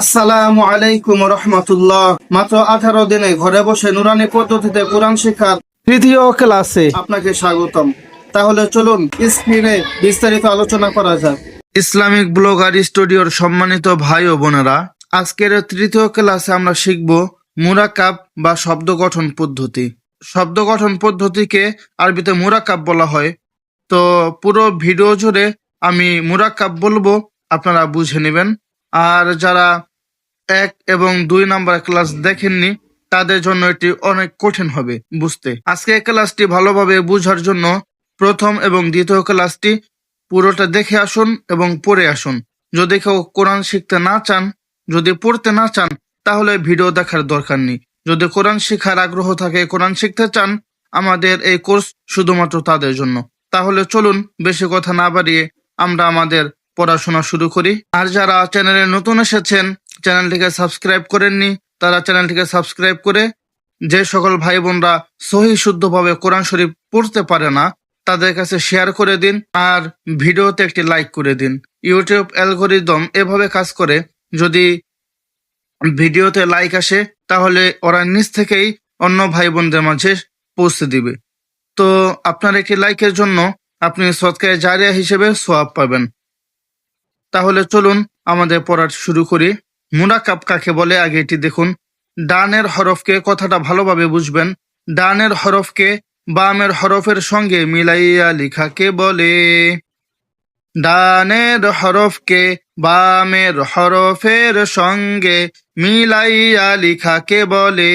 আসসালামু আলাইকুম রহমতুল্লাহ। মাত্র আঠারো দিনে ঘরে বসে নুরানি পদ্ধতিতে কোরআন শিক্ষার তৃতীয় ক্লাসে আপনাকে স্বাগতম। তাহলে চলুন স্ক্রিনে বিস্তারিত আলোচনা করা যাক। ইসলামিক ব্লগার স্টুডিওর সম্মানিত ভাই ও বোনেরা, আজকের তৃতীয় ক্লাসে আমরা শিখব মুরাকাব বা শব্দ গঠন পদ্ধতি। শব্দ গঠন পদ্ধতিকে আরবিতে মুরাকাব বলা হয়। তো পুরো ভিডিও জুড়ে আমি মুরাকাব বলব, আপনারা বুঝে নেবেন। আর যারা এক এবং দুই নাম্বার ক্লাস দেখেননি, তাদের জন্য এটি অনেক কঠিন হবে বুঝতে। আজকে ক্লাসটি ভালোভাবে বুঝার জন্য প্রথম এবং দ্বিতীয় ক্লাসটি পুরোটা দেখে আসুন এবং পড়ে আসুন। যদি কেউ কোরআন শিখতে না চান, যদি পড়তে না চান, তাহলে ভিডিও দেখার দরকার নেই। যদি কোরআন শিখার আগ্রহ থাকে, কোরআন শিখতে চান, আমাদের এই কোর্স শুধুমাত্র তাদের জন্য। তাহলে চলুন, বেশি কথা না বাড়িয়ে আমরা আমাদের পড়াশোনা শুরু করি। আর যারা চ্যানেলে নতুন এসেছেন চ্যানেলটিকে সাবস্ক্রাইব করেননি, তারা চ্যানেলটিকে সাবস্ক্রাইব করে যে সকল ভাই বোনরা সহি শুদ্ধভাবে কোরআন শরীফ পড়তে পারে না, তাদের কাছে শেয়ার করে দিন আর ভিডিওতে একটি লাইক করে দিন। ইউটিউব অ্যালগোরিদম এভাবে কাজ করে, যদি ভিডিওতে লাইক আসে, তাহলে ওরা নিজ থেকেই অন্য ভাই বোনদের মাঝে পৌঁছে দিবে। তো আপনার একটি লাইকের জন্য আপনি সৎকায় জারিয়া হিসেবে সোয়াব পাবেন। তাহলে চলুন আমাদের পড়ার শুরু করি। মুনাকাব কাকে বলে? আগে এটি দেখুন। ডানের হরফকে কথাটা ভালোভাবে বুঝবেন। ডানের হরফকে বামের হরফের সঙ্গে মিলাইয়া লিখাকে বলে? ডানের হরফকে বামের হরফের সঙ্গে মিলাইয়া লিখাকে বলে?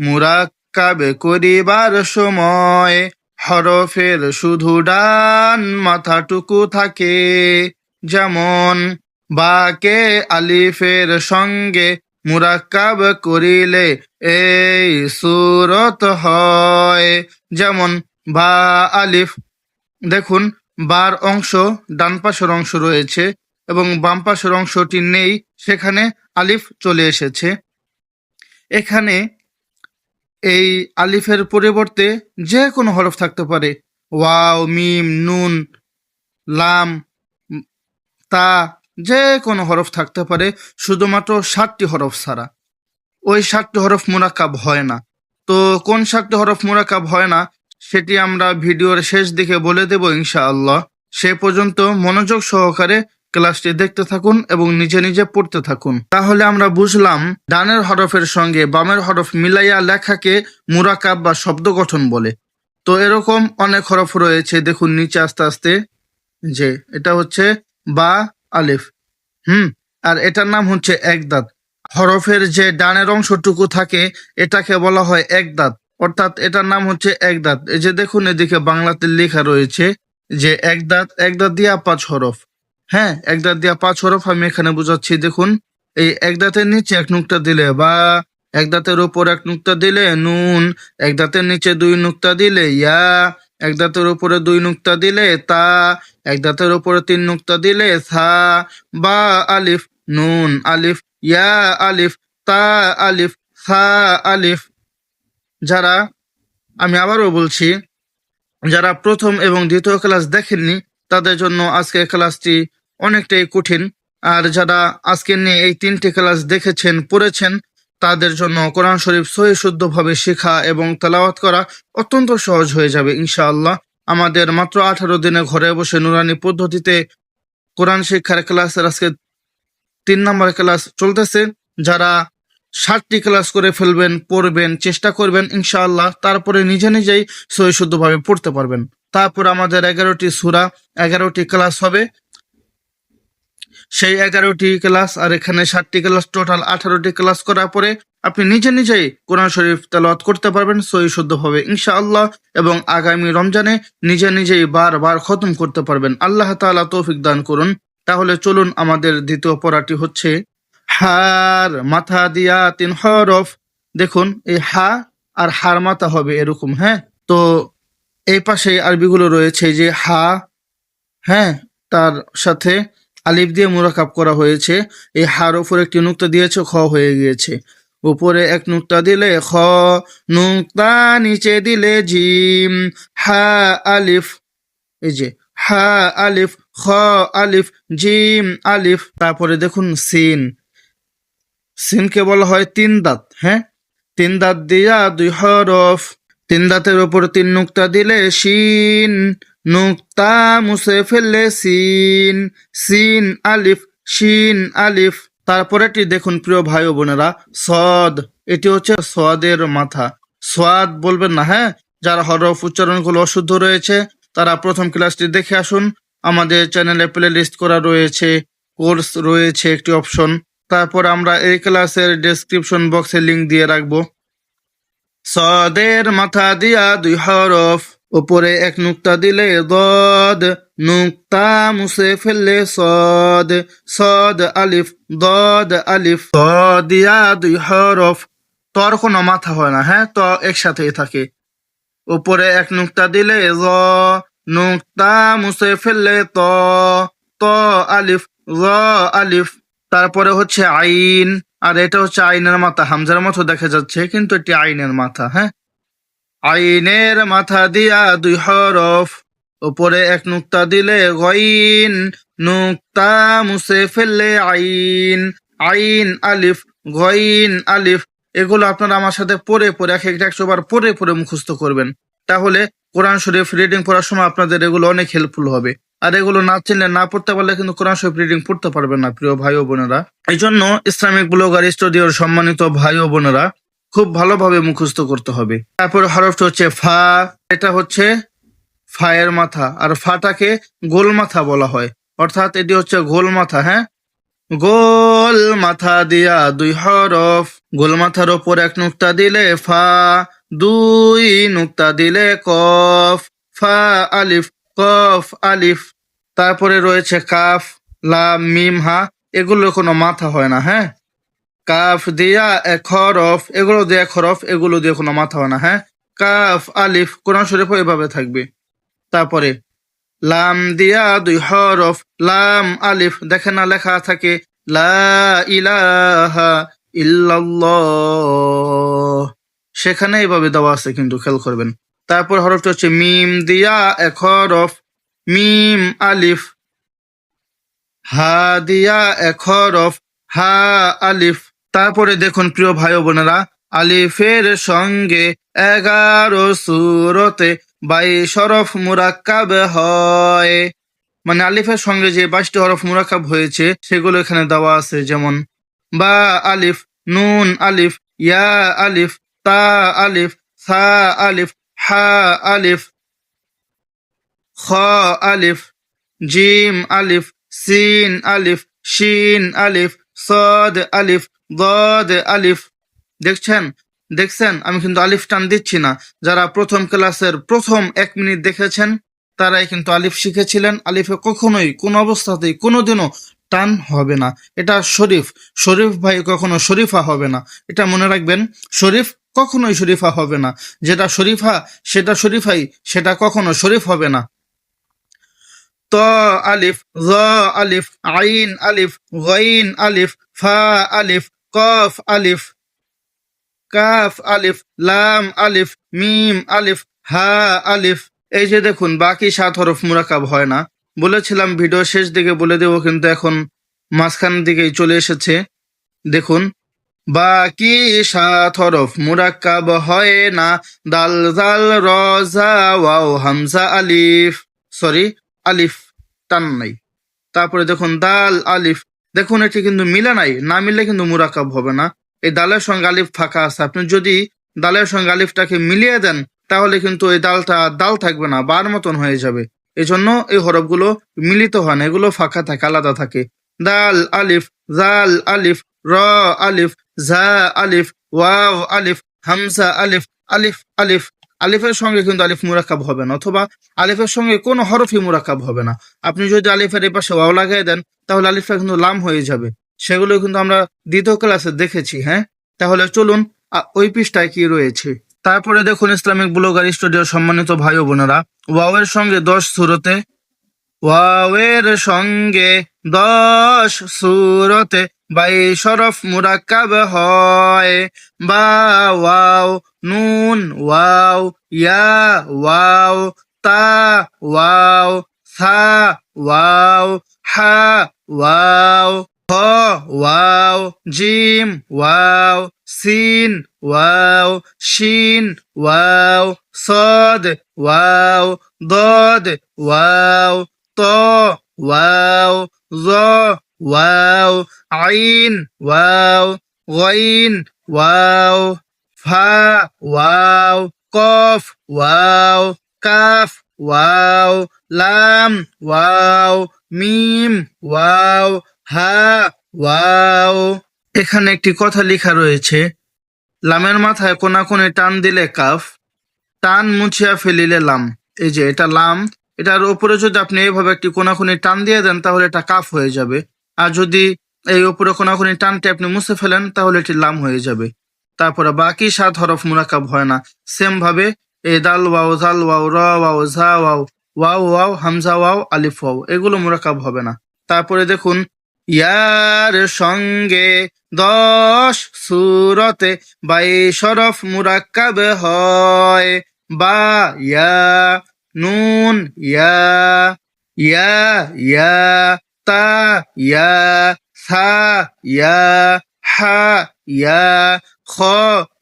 মুরাক্কাবে করিবার সময় হরফের শুধু ডান মাথাটুকু থাকে। যেমন, বাকে আলিফের সঙ্গে মুরাক্কাব করিলে এই সুরত হয়। যেমন, বা, আলিফ, দেখুন, বার অংশ, ডান পাশের অংশ রয়েছে এবং বাম পাশের অংশটি নেই, সেখানে আলিফ চলে এসেছে। এখানে এই আলিফের পরিবর্তে যে কোনো হরফ থাকতে পারে। ওয়াও, মিম, নুন, লাম তা যে কোনো হরফ থাকতে পারে, শুধুমাত্র ষাটটি হরফ ছাড়া। ওই ষাটটি হরফ মুরাকাব হয় না। তো কোন ষাটটি হরফ মুরাকাব হয় না, সেটি আমরা ভিডিওর শেষ দিকে বলে দেব ইনশাআল্লাহ। সে পর্যন্ত মনোযোগ সহকারে ক্লাসটি দেখতে থাকুন এবং নিজে নিজে পড়তে থাকুন। তাহলে আমরা বুঝলাম, ডানের হরফের সঙ্গে বামের হরফ মিলাইয়া লেখাকে মুরাকাব বা শব্দ গঠন বলে। তো এরকম অনেক হরফ রয়েছে, দেখুন নিচে আস্তে আস্তে। যে, এটা হচ্ছে বা আলিফ। হুম, আর এটার নাম হচ্ছে একদাঁত হরফের যে ডানের অংশটুকু থাকে, এটাকে বলা হয় একদাঁত অর্থাৎ এটার নাম হচ্ছে একদাঁত এই যে দেখুন, এদিকে বাংলাতে লেখা রয়েছে যে একদাঁত একদাঁত দিয়া পাঁচ হরফ। হ্যাঁ একদাঁত দিয়া পাঁচ হরফ আমি এখানে বোঝাচ্ছি। দেখুন, এই এক দাঁতের নিচে এক নুক্তা দিলে বা, এক দাঁতের উপর এক নুক্তা দিলে নুন, এক দাঁতের নিচে দুই নুক্তা দিলে ইয়া এক দাঁতের উপরে দুই নুক্তা দিলে তা, এক দাঁতের উপরে তিন নুক্তা দিলে সা, বা, আলিফ, নুন, আলিফ, ইয়া, আলিফ, তা, আলিফ, সা, আলিফ। যারা, আমি আবারও বলছি, যারা প্রথম এবং দ্বিতীয় ক্লাস দেখেননি, তাদের জন্য আজকের ক্লাসটি অনেকটাই কঠিন। আর যারা আজকে নিয়ে এই তিনটি ক্লাস দেখেছেন, পড়েছেন তাদের জন্য কোরআন শরীফ সহি শুদ্ধভাবে শেখা এবং তেলাওয়াত করা অত্যন্ত সহজ হয়ে যাবে, ইনশাআল্লাহ। আমাদের মাত্র আঠারো দিনে ঘরে বসে নুরানি পদ্ধতিতে কোরআন শিক্ষার ক্লাসের আজকে তিন নম্বর ক্লাস চলতেছে। যারা ষাটটি ক্লাস করে ফেলবেন, পড়বেন, চেষ্টা করবেন, ইনশাআল্লাহ, তারপরে নিজে নিজেই সহি শুদ্ধভাবে পড়তে পারবেন। তারপর আমাদের এগারোটি সুরা, এগারোটি ক্লাস হবে। সেই এগারোটি ক্লাস আর এখানে ষাটটি ক্লাস টোটাল আঠারোটি ক্লাস করার পরে আপনি নিজে নিজেই কোরআন শরীফ তেলাওয়াত করতে পারবেন সহি শুদ্ধভাবে ইনশাআল্লাহ এবং আগামী রমজানে নিজে নিজেই বারবার খতম করতে পারবেন। আল্লাহ তাআলা তৌফিক দান করুন। তাহলে চলুন আমাদের দ্বিতীয় পড়াটি হচ্ছে হার মাথা দিয়া তিন হরফ। দেখুন, এই হা আর হার মাথা হবে এরকম হ্যাঁ? তো এই পাশে আরবিগুলো রয়েছে যে হা হ্যাঁ? তার সাথে আলিফ দিয়ে মুরাকাব করা হয়েছে। এই হার উপর একটি নুক্তা দিয়েছে, খ হয়ে গিয়েছে। উপরে এক নুক্তা দিলে খ, নুক্তা নিচে দিলে জিম। হা, আলিফ, এই যে, হা, আলিফ, খ, আলিফ, জিম, আলিফ। তারপরে দেখুন সিন। সিনকে বলা হয় তিন দাঁত হ্যাঁ? তিন দাঁত দিয়া দুই হরফ। তিন দাঁতের ওপর তিন নুক্তা দিলে শিন। নুক্তা মুছে ফেললে সিন সিন আলিফ, শিন আলিফ। তারপরেটি দেখুন প্রিয় ভাই বোনেরা, সদ। এটি হচ্ছে সদের মাথা। সোয়াদ বলবেন না হ্যাঁ? যার হরফ উচ্চারণগুলো অশুদ্ধ রয়েছে, তারা প্রথম ক্লাসটি দেখে আসুন। আমাদের চ্যানেলে প্লে লিস্ট করা রয়েছে কোর্স রয়েছে একটি অপশন তারপর আমরা এই ক্লাসের ডেসক্রিপশন বক্সে লিংক দিয়ে রাখব। সদের মাথা দিয়া দুই হরফ উপরে এক নুক্তা দিলে দদ, নুক্তা মুছে ফেললে সদ সদ আলিফ, দদ আলিফ দিয়া দুই হরফ, তর কোনো মাথা হয় না হ্যাঁ? ত একসাথেই থাকে। উপরে এক নুক্তা দিলে জ, নুক্তা মুছে ফেললে ত ত আলিফ র আলিফ। তারপরে হচ্ছে আইন, আর এটা হচ্ছে আইনের মাথা। হামজার মতো দেখা যাচ্ছে, কিন্তু এটি আইনের মাথা হ্যাঁ? আইনের মাথা দিয়া দুই হরফ উপরে এক নুক্তা দিলে গইন, নুক্তা মুছে ফেললে আইন আইন, আলিফ, গইন, আলিফ, এগুলো আপনারা আমার সাথে পড়ে পড়ে, এক একটা একশো বার পড়ে পড়ে মুখস্থ করবেন। তাহলে কোরআন শরীফ রিডিং পড়ার সময় আপনাদের এগুলো অনেক হেল্পফুল হবে। আর এগুলো না চিনলে, না পড়তে পারলে কিন্তু কোরআন শরীফ রিডিং পড়তে পারবেন না, প্রিয় ভাই ও বোনেরা। এই জন্য ইসলামিক ব্লগার, স্টুডিওর সম্মানিত ভাই ও বোনেরা খুব ভালোভাবে মুখস্থ করতে হবে। তারপরে হরফটা হচ্ছে ফা, এটা হচ্ছে ফায়ের মাথা, আর ফাটাকে গোল মাথা বলা হয়। অর্থাৎ এটি হচ্ছে গোল মাথা হ্যাঁ? গোল মাথা দিয়া দুই হরফ, গোল মাথার ওপর এক নুক্তা দিলে ফা, দুই নুক্তা দিলে কফ, ফা, আলিফ, কফ, আলিফ। তারপরে রয়েছে কাফ, লাম, মিম, হা এগুলো কোনো মাথা হয় না হ্যাঁ? কাফ দিয়া হরফ এগুলো দিয়ে হরফ এগুলো দিয়ে কোনো মাথা হয় না হ্যাঁ? কাফ, আলিফ, কোরআন শরীফ এভাবে থাকবে। তারপরে, লাম দিয়া দুই হরফ লাম, আলিফ দেখে না লেখা থাকে, লা ইলাহা সেখানে এইভাবে দেওয়া আছে কিন্তু, খেয়াল করবেন। তারপর হরফটা হচ্ছে মিম দিয়া এক হরফ মিম, আলিফ। হা দিয়া এক হরফ হা, আলিফ। তারপরে দেখুন, প্রিয় ভাই বোনেরা, আলিফের সঙ্গে এগারো সুরতে বাই শরফ মুরাক্কাব হয়। মানে আলিফের সঙ্গে যে বাইশটি হরফ মুরাক্কাব হয়েছে, সেগুলো এখানে দেওয়া আছে, যেমন, বা আলিফ, নুন আলিফ, ইয়া আলিফ, তা আলিফ, সা আলিফ, হা আলিফ, খ আলিফ, জিম আলিফ, সিন আলিফ, শিন আলিফ, সদ আলিফ আলিফ। দেখছেন? দেখছেন? আমি কিন্তু আলিফ টান দিচ্ছি না। যারা প্রথম ক্লাসের প্রথম এক মিনিট দেখেছেন, তারাই কিন্তু আলিফ শিখেছিলেন। আলিফে কখনোই কোন অবস্থাতেই কোনোদিনও টান হবে না। এটা শরীফ। শরীফ ভাই কখনো শরীফা হবে না। এটা মনে রাখবেন, শরীফ কখনোই শরীফা হবে না। যেটা শরীফা, সেটা শরীফাই, সেটা কখনো শরীফ হবে না। ত আলিফ, জ আলিফ, আইন আলিফ, গইন আলিফ, ফা আলিফ কফ, আলিফ, কাফ, আলিফ, লাম, আলিফ, মিম, আলিফ, হা, আলিফ। এই যে দেখুন, বাকি সাত হরফ মুরাকাব হয় না। বলেছিলাম ভিডিও শেষ দিকে বলে দেবো, কিন্তু এখন মাঝখান দিকেই চলে এসেছে। দেখুন, বাকি সাত হরফ মুরাক্কাব হয় না। দাল, জাল, রজা, ওয়াও, হামজা, আলিফ। সরি, আলিফ, টান নাই। তারপরে দেখুন, দাল, আলিফ দেখুন, এটি কিন্তু মিলে নাই। না মিললে কিন্তু মুরাকাব হবে না। এই দালের সঙ্গে আলিফ ফাঁকা আছে। আপনি যদি দালের সঙ্গে আলিফটাকে মিলিয়ে দেন, তাহলে কিন্তু এই দালটা দাল থাকবে না, বার মতন হয়ে যাবে। এই জন্য এই হরফগুলো মিলিত হয় না, এগুলো ফাঁকা থাকে, আলাদা থাকে। দাল, আলিফ, জাল, আলিফ, র, আলিফ ঝা আলিফ, ওয়াও, আলিফ হামসা আলিফ আলিফ আলিফ। আলিফের সঙ্গে কিন্তু আলিফ মুরাকাব হবে না, অথবা আলিফের সঙ্গে কোনো হরফই মুরাকাব হবে না। আপনি যদি আলিফের এই পাশে ওয়াও লাগাই দেন, তাহলে আলিফটা কিন্তু লাম হয়ে যাবে। সেগুলো কিন্তু আমরা দ্বিতীয় ক্লাসে দেখেছি হ্যাঁ? তাহলে চলুন ওই পৃষ্ঠায় কি রয়েছে? তারপরে দেখুন ইসলামিক ব্লগার স্টুডিও সম্মানিত ভাই বোনেরা। ওয়াওয়ের সঙ্গে দশ সুরতে, ওয়াওয়ের সঙ্গে দশ সুরতে বাই সরফ মুরাক্কাব হয়। বা, ওয়াও, নুন, ওয়াও, ইয়া, ওয়াও, তা, ওয়াও, সা, ওয়াও, হা, ওয়াও, হ, ওয়াও, জিম, ওয়াও, সিন, ওয়াও, শিন, ওয়াও, সদ, ওয়াও, দদ, ওয়াও, ত, ওয়াও, জ ওয়াও, আইন, ওয়াও, ওয়াইন, ওয়াও, ফা, ওয়াও, কফ, ওয়াও, কাফ, ওয়াও, লাম, ওয়াও, মিম, ওয়াও, হা, ওয়াও। এখানে একটি কথা লেখা রয়েছে, লামের মাথায় কোনা কোনে টান দিলে কাফ, টান মুছিয়া ফেলিলে লাম। এই যে এটা লাম, এটার ওপরে যদি আপনি এভাবে একটি কোনা কোণে টান দিয়ে দেন, তাহলে এটা কাফ হয়ে যাবে। আর যদি এই উপরে কোনাকুনি টানটি আপনি মুছে ফেলেন, তাহলে এটি লাম হয়ে যাবে। তারপরে বাকি সাত হরফ মুরাকাব হয় না। সেম ভাবে এই দাল, ওয়াও, জাল, ওয়াও, র, ওয়াও, ঝা, ওয়াও ওয়াও ওয়াও, হামজা, ওয়াও, আলিফ, ওয়াও, এগুলো মুরাকাব হবে না। তারপরে দেখুন, ইয়ার সঙ্গে দশ সুরতে বাই শরফ মুরাক্কাব হয়। বা, ইয়া, নুন, ইয়া ইয়া ইয়া تا يا ثا يا حا يا خ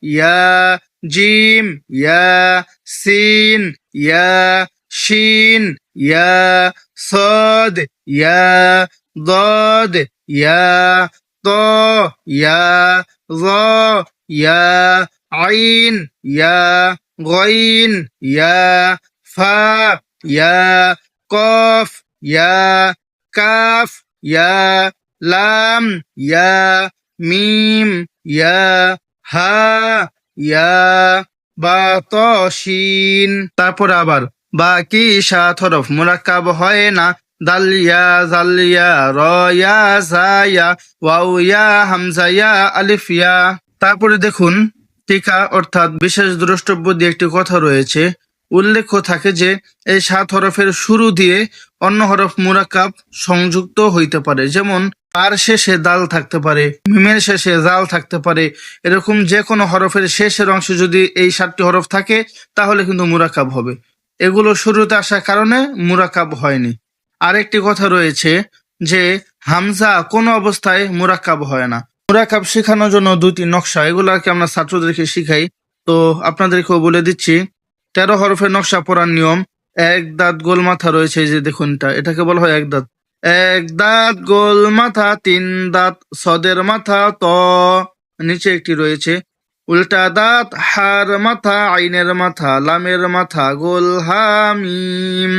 يا جيم يا سين يا شين يا صاد يا ضاد يا طا يا ظا يا عين يا غين يا فا يا قاف يا কাফ, ইয়া, লাম, ইয়া, মিম, ইয়া, হা, ইয়া, বা, ত, শিন। তারপর আবার, বাকি সাত হরফ মুরাক্কাব হয় না। দালিয়া জালিয়া রয়া জায়া ওয়াউয়া হামজায়া আলিফিয়া তারপরে দেখুন, টিকা, অর্থাৎ বিশেষ দ্রষ্টব্য দিয়ে একটি কথা রয়েছে। উল্লেখ্য থাকে যে, এই সাত হরফের শুরু দিয়ে অন্য হরফ মুরাকাব সংযুক্ত হইতে পারে। যেমন আর শেষে দাল থাকতে পারে, মিমের শেষে জাল থাকতে পারে। এরকম যে কোনো হরফের শেষের অংশে যদি এই সাতটি হরফ থাকে, তাহলে কিন্তু মুরাকাব হবে। এগুলো শুরুতে আসার কারণে মুরাকাব হয়নি। আরেকটি কথা রয়েছে যে, হামজা কোনো অবস্থায় মুরাকাব হয় না। মুরাকাব শেখানোর জন্য দুটি নকশা এগুলো আর কি আমরা ছাত্রদেরকে শিখাই। তো আপনাদেরকেও বলে দিচ্ছি, তেরো হরফের নকশা পড়ার নিয়ম এক দাঁত গোল মাথা রয়েছে এই যে দেখুন এটা। এটাকে বলা হয় এক দাঁত। এক দাঁত গোল মাথা, তিন দাঁত সদের মাথা, ত নিচে একটি রয়েছে। উল্টা দাঁত হার মাথা, আইনের মাথা, লামের মাথা, গোল হামিম।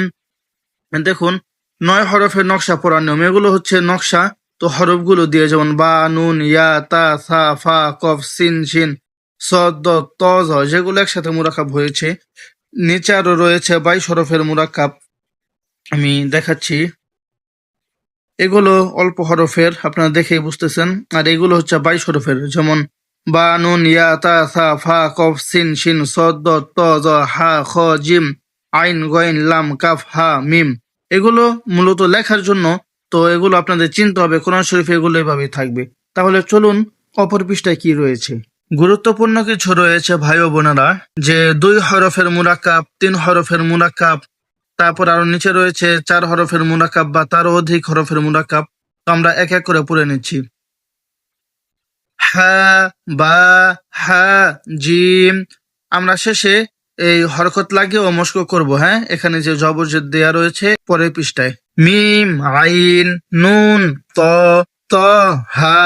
দেখুন, নয় হরফের নকশা পড়ার নিয়ম। এগুলো হচ্ছে নকশা। তো হরফগুলো দিয়ে যেমন বা, নুন, ইয়া, তা, সা, ফা, কফ, সিন সিন সদ, ত যেগুলো একসাথে মুরাকাব হয়েছে। নিচে আরও রয়েছে বাইশ হরফের মুরাকাব আমি দেখাচ্ছি। এগুলো অল্প হরফের, আপনারা দেখেই বুঝতেছেন। আর এগুলো হচ্ছে বাইশ হরফের যেমন বা নুন, ইয়া, তা, সা, ফা, কফ, সিন, শিন, সদ ত, জ, হা, খ, জিম, আইন, গইন, লাম, কাফ, হা, মিম। এগুলো মূলত লেখার জন্য, তো এগুলো আপনাদের চিনতে হবে, কোরআন শরীফ এগুলো এভাবেই থাকবে। তাহলে চলুন অপর পৃষ্ঠায় কি রয়েছে। গুরুত্বপূর্ণ কিছু রয়েছে ভাই ও বোনেরা, যে দুই হরফের মুরাকাব তিন হরফের মুরাকাব তারপর আরও নিচে রয়েছে চার হরফের মুরাকাব বা তারও অধিক হরফের মুরাকাব তো আমরা এক এক করে পড়ে নিচ্ছি। হা বা হা জিম। আমরা শেষে এই হরকত লাগিয়ে ও মস্ক করব হ্যাঁ? এখানে যে জবরজেদ দেয়া রয়েছে, পরের পৃষ্ঠায়। মিম, আইন, নুন, ত ত, হা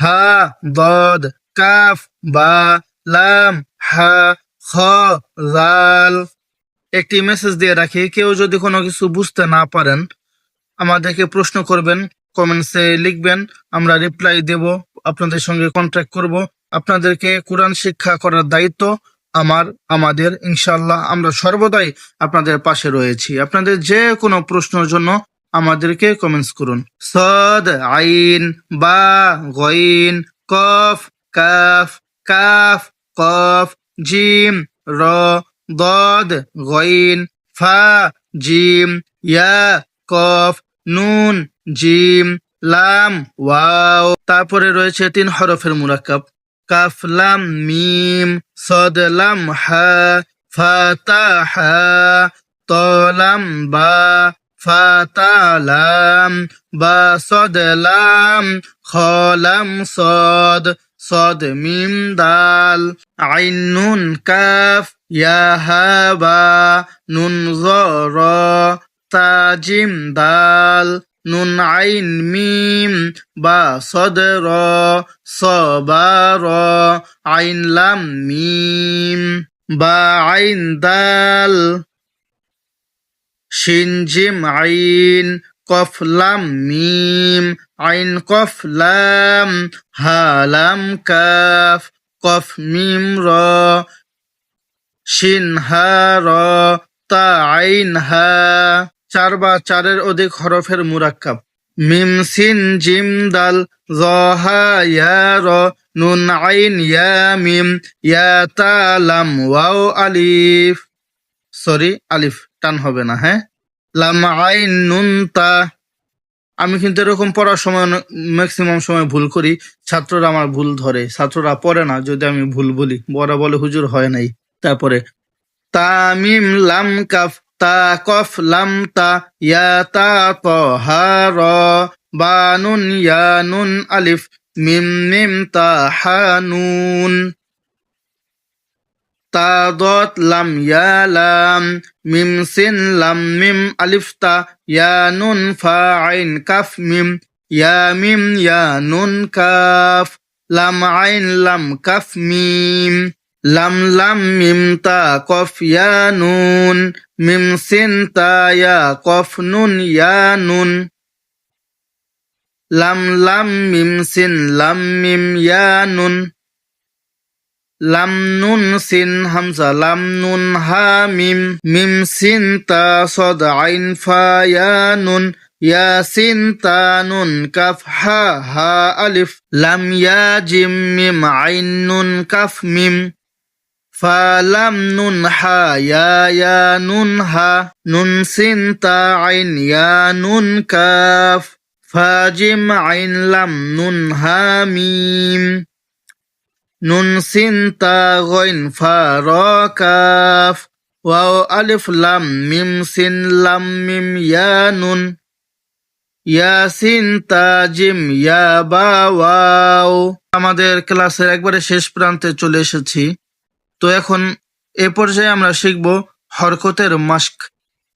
হা, দদ কাফ, বা, লাম, হা, খ জাল একটি মেসেজ দিয়ে রাখি, কেউ যদি কোনো কিছু বুঝতে না পারেন, আমাদেরকে প্রশ্ন করবেন কমেন্টসে লিখবেন, আমরা রিপ্লাই দেব, আপনাদের সঙ্গে কন্ট্যাক্ট করব। আপনাদেরকে কোরআন শিক্ষা করার দায়িত্ব আমার, আমাদের ইনশাল্লাহ আমরা সর্বদাই আপনাদের পাশে রয়েছি। আপনাদের যে কোনো প্রশ্নের জন্য আমাদেরকে কমেন্টস করুন। সদ, আইন, বা, গইন, কফ কাফ কাফ, কফ, জিম, র, দদ, গইন, ফা, জিম, ইয়া, কফ, নুন, জিম, লাম, ওয়াও। তারপরে রয়েছে তিন হরফের মুরাক্কাব। কাফ, লাম, মিম, সদ, লাম, হা ফাতাহা তলাম বা ফাতালাম বা, সদ, লাম খলাম সদ সদ মিম দাল, আইন নুন কাফ ইয়া হা বা, নুন জ র তা জিম দাল, নুন আইন মিম, বা সদ র, স বা র, আইন লাম মিম, বা আইন দাল, শিন জিম আইন কফ লাম মিম, আইন কফ লাম, হা লাম কাফ, কফ মিম র, শিন হা র, তা আইন হা, চার বা চারের অধিক হরফের মুরাক্কাব। মিম সিন জিম দাল, জ হা ইয়া র, নুন আইন ইয়া মিম, ইয়া তা লাম ওয়াও আলিফ। সরি, আলিফ, টান হবে না হ্যাঁ? লাম আইন নুন তা আমি কিন্তু এরকম পড়ার সময় ম্যাক্সিমাম সময় ভুল করি। ছাত্ররা আমার ভুল ধরে। ছাত্ররা পড়ে না, যদি আমি ভুল বলি। বড় বলে, হুজুর হয় নাই। তারপরে, তামিম লাম কাফ, তা কফ লাম তা, ইয়া তা ত হা র বা নুন ইয়া নুন আলিফ, মিম মিম তা হা নুন তা দত লাম ইয়া মিম সিন লাম মিম আলিফ তা ইয়া নুন ফা আইন কাফ মিম, ইয়া মিম ইয়া নুন কাফ, লাম আইন লাম কাফ মিম, লাম লাম মিম তা কফ ইয়া নুন, মিম সিন তা ইয়া কফ নুন ইয়া নুন। লাম লাম মিম সিন লাম মিম ইয়া নুন। লাম নুন সিন হামজা লাম নুন হা মিম মিম সিন তা সদ আইন ফা ইয়া নুন ইয়া সিন তা নুন কাফ হা হা আলিফ লাম ইয়া জিম মিম আইন নুন কাফ মিম ফা লাম নুন হা ইয়া ইয়া নুন হা নুন সিন তা আইন ইয়া নুন কাফ ফা জিম আইন লাম নুন হা মিম নুন সিন তা গইন ফা র কাফ ওয়াও আলিফ লাম মিম সিন লাম মিম ইয়া নুন ইয়া সিন তা ইয়া বা ওয়াও আমাদের ক্লাসের একবারে শেষ প্রান্তে চলে এসেছি। তো এখন এ পর্যায়ে আমরা শিখব হরকতের মাস্ক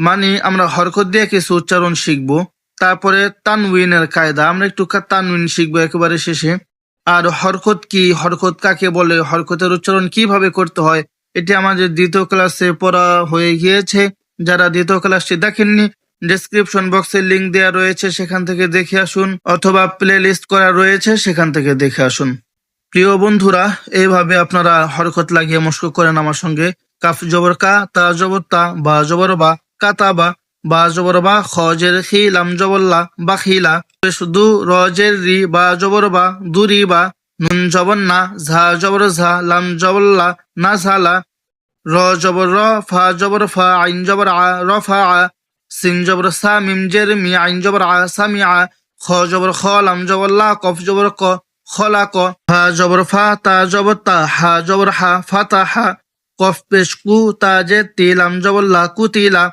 মানে আমরা হরকত দিয়ে কিছু উচ্চারণ শিখব। তারপরে তানউইনের কায়দা। আমরা একটু তানউইন শিখব একেবারে শেষে। আর হরকত কি? হরকত কাকে বলে? হরকতের উচ্চারণ কীভাবে করতে হয়? এটি আমাদের দ্বিতীয় ক্লাসে পড়া হয়ে গিয়েছে। যারা দ্বিতীয় ক্লাসটি দেখেননি ডেসক্রিপশন বক্সে লিংক দেওয়া রয়েছে, সেখান থেকে দেখে আসুন অথবা প্লে লিস্ট করা রয়েছে, সেখান থেকে দেখে আসুন। প্রিয় বন্ধুরা, এইভাবে আপনারা হরকত লাগিয়ে মস্ক করেন আমার সঙ্গে। কাফ জবর কা, তা জবর তা, বা জবর বা কাতা বা বা জবর বা খজের খি, লাম জবল্লা বা খিলা শুধু রজের রি বা জবর বা দুরি বা নুন জবর না, ঝা জবর ঝা, লাম জবল্লা না ঝালা র জবর র, ফা জবর ফা, আইন জবর আ, র ফা আ, সিন জবর সা, মিম জের মি, আইন জবর আ সামি আ, খ জবর খ, লাম জবর লা, কফ জবর ক খলা ক হা জবর ফা, তা জবর তা, হা জবর হা, ফা তা হা, কফ পেশ কু, তা জে তি, লাম জবর লা, কু তিলা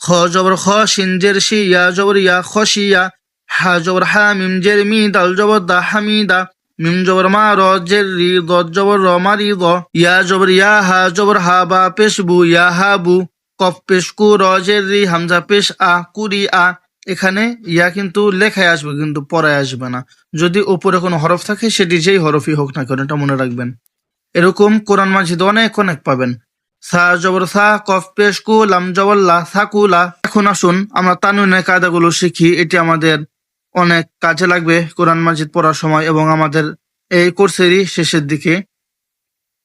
খ জবর খ শিন জের শি ইয়া জবর ইয়া খশিয়া হা জবর হা মিম জের মি, দাল জবর দা হামিদা মিম জবর মা, র জের রি দ জবর র মা রি দ ইয়া জবর ইয়া হা জবর হা বা পেশ বু, ইয়া হা বু। কফ পেশ কু, র জের রি, হামজা পেশ আ কুরি আ। এখানে ইয়া কিন্তু লেখায় আসবে, কিন্তু পড়ায় আসবে না। যদি উপরে কোনো হরফ থাকে, সেটি যেই হরফই হোক না কেন, এটা মনে রাখবেন। এরকম কোরআন মাজিদ অনেক অনেক পাবেন। সা জবর সা, কফ পেশ কু, লাম জবর লা সাকুলা এখন আসুন, আমরা তানুনের কায়দাগুলো শিখি, এটি আমাদের অনেক কাজে লাগবে কোরআন মাজিদ পড়ার সময় এবং আমাদের এই কোর্সেরই শেষের দিকে।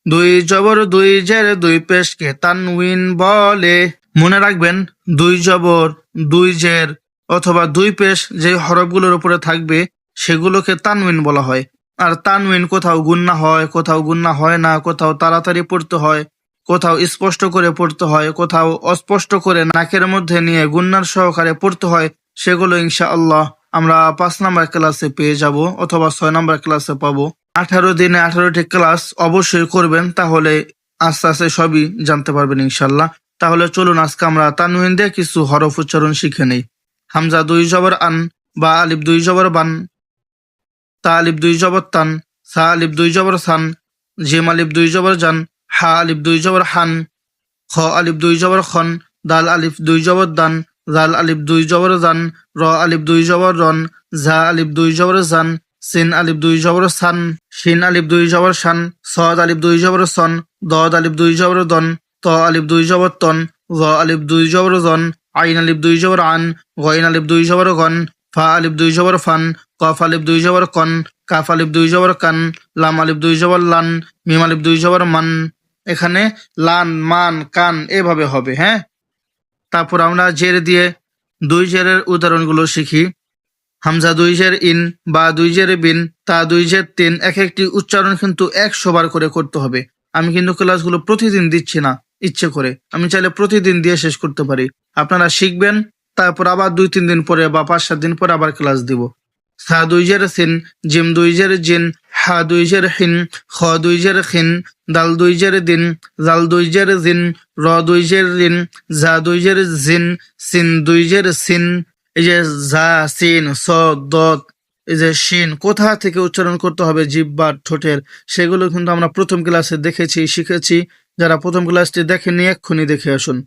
দুই জবর, দুই জের, দুই পেশকে তানউইন বলে মনে রাখবেন, দুই জবর, দুই জের অথবা দুই পেশ যে হরফগুলোর উপরে থাকবে, সেগুলোকে তানউইন বলা হয়। আর তানউইন কোথাও গুন্না হয়, কোথাও গুন্না হয় না, কোথাও তাড়াতাড়ি পড়তে হয়, কোথাও স্পষ্ট করে পড়তে হয়, কোথাও অস্পষ্ট করে নাকের মধ্যে নিয়ে গুন্নার সহকারে পড়তে হয়, সেগুলো ইনশাআল্লাহ আমরা পাঁচ নাম্বার ক্লাসে পেয়ে যাব অথবা ছয় নাম্বার ক্লাসে পাবো। আঠারো দিনে আঠারোটি ক্লাস অবশ্যই করবেন, তাহলে আস্তে আস্তে সবই জানতে পারবেন ইনশাল্লাহ। তাহলে চলুন, আজকে আমরা তানউইন দিয়ে কিছু হরফ উচ্চারণ শিখে নেই। হামজা দুই জবর আন, বা আলিফ দুই জবর বান, তা আলিফ দুই জবর তান, সা আলিফ দুই জবর সান, জিম আলিফ দুই জবর জান, হা আলিফ দুই জবর হান, খ আলিফ দুই জবর খন, দাল আলিফ দুই জবর দান, জাল আলিফ দুই জবর জান র আলিফ দুই জবর রন ঝা আলিফ দুই জবর জান সিন আলিফ দুই জবর সান শিন আলিফ দুই জবর শান সদ আলিফ দুই জবর সন দদ আলিফ দুই জবর দন ত আলিফ দুই জবর তন জ আলিফ দুই জবর জন আইন আলিফ দুই জবর আন গইন আলিফ দুই জবর গন ফা আলিফ দুই জবর ফান কফ আলিফ দুই জবর কন কাফ আলিফ দুই জবর কান লাম আলিফ দুই জবর লান মিম আলিফ দুই জবর মান এখানে লান মান কান এভাবে হবে হ্যাঁ তারপর আমরা জের দিয়ে দুই জেরের উদাহরণগুলো শিখি। হামজা দুই জের ইন বা দুই জের বিন, তা দুই জের তিন, এক একটি উচ্চারণ কিন্তু একশো বার করে করতে হবে। আমি কিন্তু ক্লাসগুলো প্রতিদিন দিচ্ছি না, ইচ্ছে করে। আমি চাইলে প্রতিদিন দিয়ে শেষ করতে পারি। আপনারা শিখবেন, তারপর আবার দুই তিন দিন পরে বা পাঁচ সাত দিন পরে আবার ক্লাস দিব। সা দুই জের সিন জিম দুইজের জিন হা দুই জের হিন খ দুই জের খিন দাল দুইজের দিন জাল দুই জের জিন র দুই জের রিন জা দুইজের জিন সিন দুইজের সিন এই যে জা, সিন স দত এই যে শিন, কোথা থেকে উচ্চারণ করতে হবে জিভ বা ঠোঁটের? সেগুলো কিন্তু আমরা প্রথম ক্লাসে দেখেছি, শিখেছি। যারা প্রথম ক্লাসটি দেখেনি এক্ষুনি দেখে আসুন।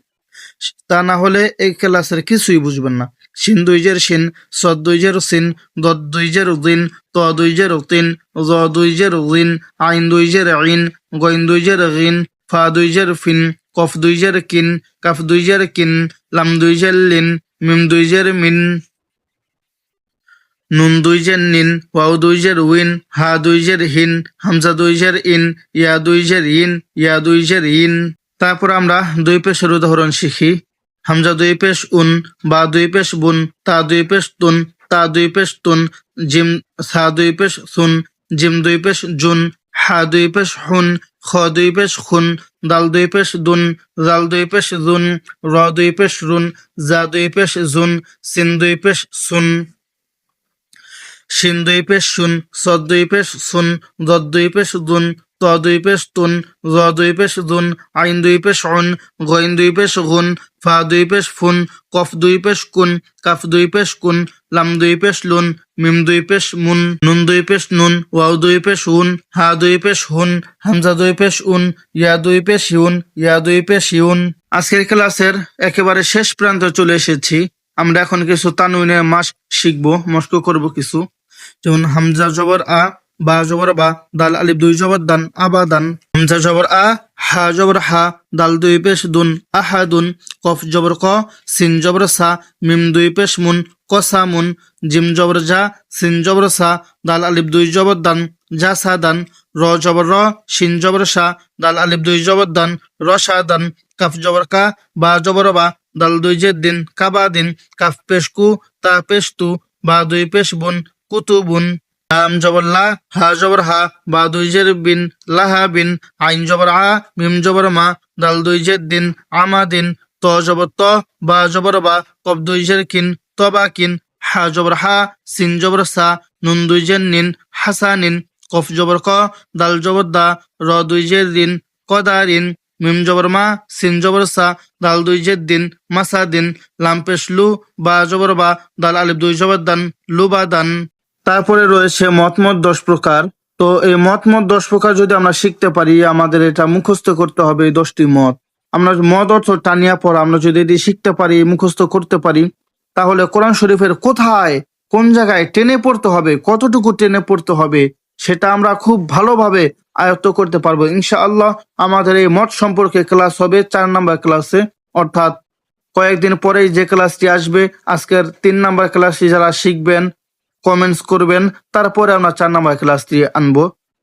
তা না হলে এই ক্লাসের কিছুই বুঝবেন না। শিন দুইজের শিন সদ দুইজের সিন দদ দুইজের দিন ত দুইজের তিন জ দুইজের দিন আইন দুইজের আইন গইন দুইজের গিন ফা দুইজের ফিন কফ দুইজের কিন কাফ দুইজের কিন লাম দুইজের লিন মিম দুইজের মিন নুন দুইজের নিন ওয়াও দুইজের উইন হা দুইজের হিন হামজা দুইজের ইন ইয়া দুইজের ইন ইয়া দুইজের ইন তারপর আমরা দুই পেশের উদাহরণ শিখি হামজা দুই পেশ উন বা দুই পেশ বুন তা দুই পেশ তুন তা দুই পেশ তুন জিম সা দুই পেশ সুন জিম দুই পেশ জুন হা দুই পেশ হুন খ দুই পেশ খুন দাল দুই পেশ দুন জাল দুই পেশ জুন র দুই পেশ রুন জা দুই পেশ জুন সিন দুই পেশ সুন শিন দুই পেশ শুন সদ দুই পেশ সুন দদ দুই পেশ দুন ত দুই পেশ তুন জ দুই পেশ দুন আইন দুই পেশ অন গইন দুই পেশ গুন ফা দুই পেশ ফুন কফ দুই পেশ কুন কাফ দুই পেশ কুন লাম দুই পেশ লুন মিম দুই পেশ মুন নুন দুই পেশ নুন ওয়াও দুই পেশ উন হা দুই পেশ হুন হামজা দুই পেশ উন ইয়া দুই পেশ ইউন ইয়া দুই পেশ ইউন আজকের ক্লাসের একেবারে শেষ প্রান্তে চলে এসেছি আমরা এখন কিছু তানুইনের মাস শিখব মস্ক করব কিছু যেমন হামজা জবর আ বা জবর বা, দাল আলিফ দুই জবর দান, আবা দান। হামজা জবর আ, হা জবর হা, দাল দুই পেশ দুন, আহা দুন। কফ জবর ক, সিন জবর সা, মিম দুই পেশ মুন কসা মুন। জিম জবর জা, সিন জবর সা, দাল আলিফ দুই জবর দান যা সা দান। র জবর র, শিন জবর সা, দাল আলিফ দুই জবর দান, র সা দান। কাফ জবর কা, বা জবর বা, দাল দুই জের দিন কাবা দিন। কাফ পেশ কু, তা পেশ তু, বা দুই পেশ বুন কুতুবুন লাম জবর লা, হা জবর হা, বা দুই জের বিন, লাহা বিন, আইন জবর আ, মিম জবর মা, দাল দুই জের দিন, আমা দিন, ত জবর ত, বা জবর বা, কব দুই জের কিন তবা কিন, হা জবর হা, সিন জবর সা, নুন দুই জের নিন হাসা নিন, কফ জবর ক, দাল জবর দা, র দুই জের দিন কদা রিন, মিম জবর মা, সিন জবর সা, দাল দুই জের দিন মাসা দিন, লাম পেশ লু, বা জবর বা, দাল আলিফ দুই জবর দান, লু বা দান। তারপরে রয়েছে মতমত দশ প্রকার। তো এই মতমত দশ প্রকার যদি আমরা শিখতে পারি, আমাদের এটা মুখস্থ করতে হবে এই দশটি মত। আমরা মত অর্থ টানিয়া পড়া, আমরা যদি এটি শিখতে পারি, মুখস্থ করতে পারি, তাহলে কোরআন শরীফের কোথায়, কোন জায়গায় টেনে পড়তে হবে, কতটুকু টেনে পড়তে হবে, সেটা আমরা খুব ভালোভাবে আয়ত্ত করতে পারব। ইনশাআল্লাহ আমাদের এই মত সম্পর্কে ক্লাস হবে চার নাম্বার ক্লাসে। অর্থাৎ কয়েকদিন পরেই যে ক্লাসটি আসবে, আজকের তিন নাম্বার ক্লাসটি যারা শিখবেন কমেন্টস করবেন, তারপরে আমরা চার নাম্বার ক্লাসটি আনব।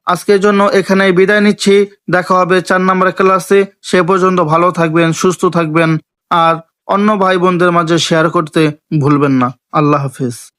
আজকের জন্য এখানেই বিদায় নিচ্ছি। দেখা হবে চার নম্বর ক্লাসে সে পর্যন্ত ভালো থাকবেন, সুস্থ থাকবেন। আর অন্য ভাই বোনদের মাঝে শেয়ার করতে ভুলবেন না। আল্লাহ হাফিজ।